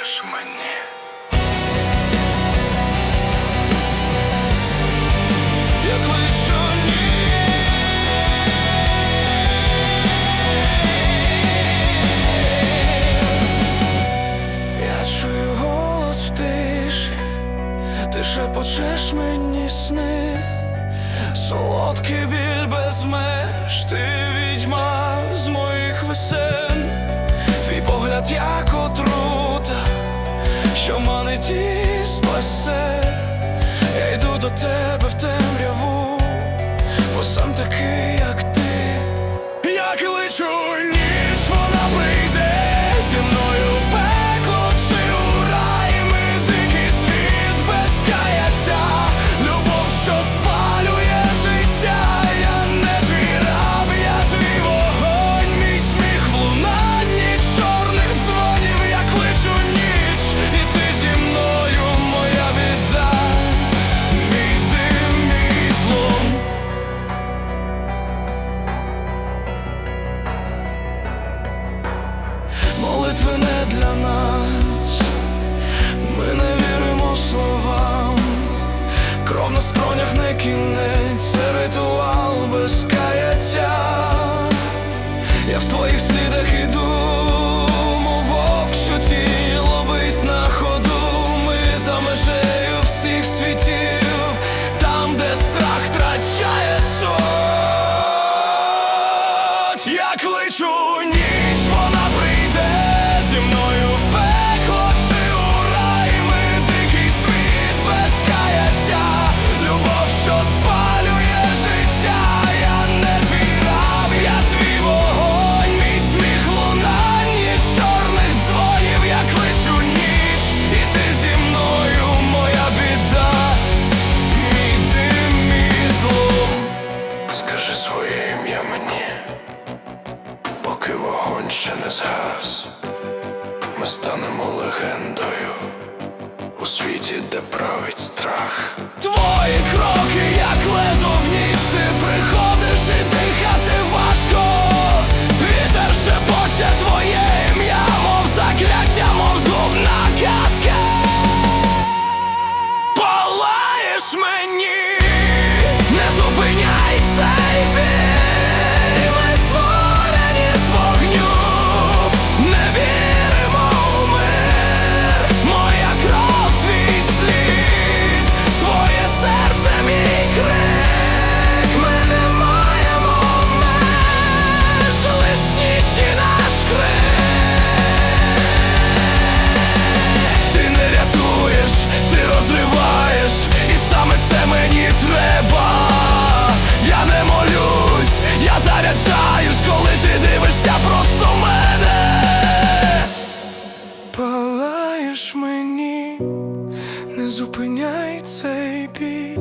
скажеш мені. Ні. Я чую голос в ти шепочеш мені сни, солодкий біль без меж, ти відьма з моїх весел. Туманить і спасе, я йду до тебе в темряву, бо сам такий. не згас, ми станемо легендою у світі, де править страх. Твої кроки, як лезо в ніч, ти приходиш і дихати важко. Вітер шепоче твоє ім'я, мов закляття, мов згубна казка. Палаєш мені. зупиняй цей біль,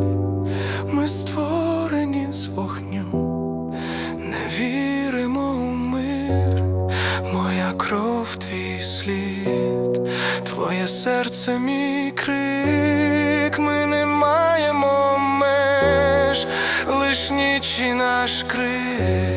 ми створені з вогню, не віримо у мир, моя кров, твій слід, твоє серце мій крик, ми не маємо меж, лиш ніч і наш крик.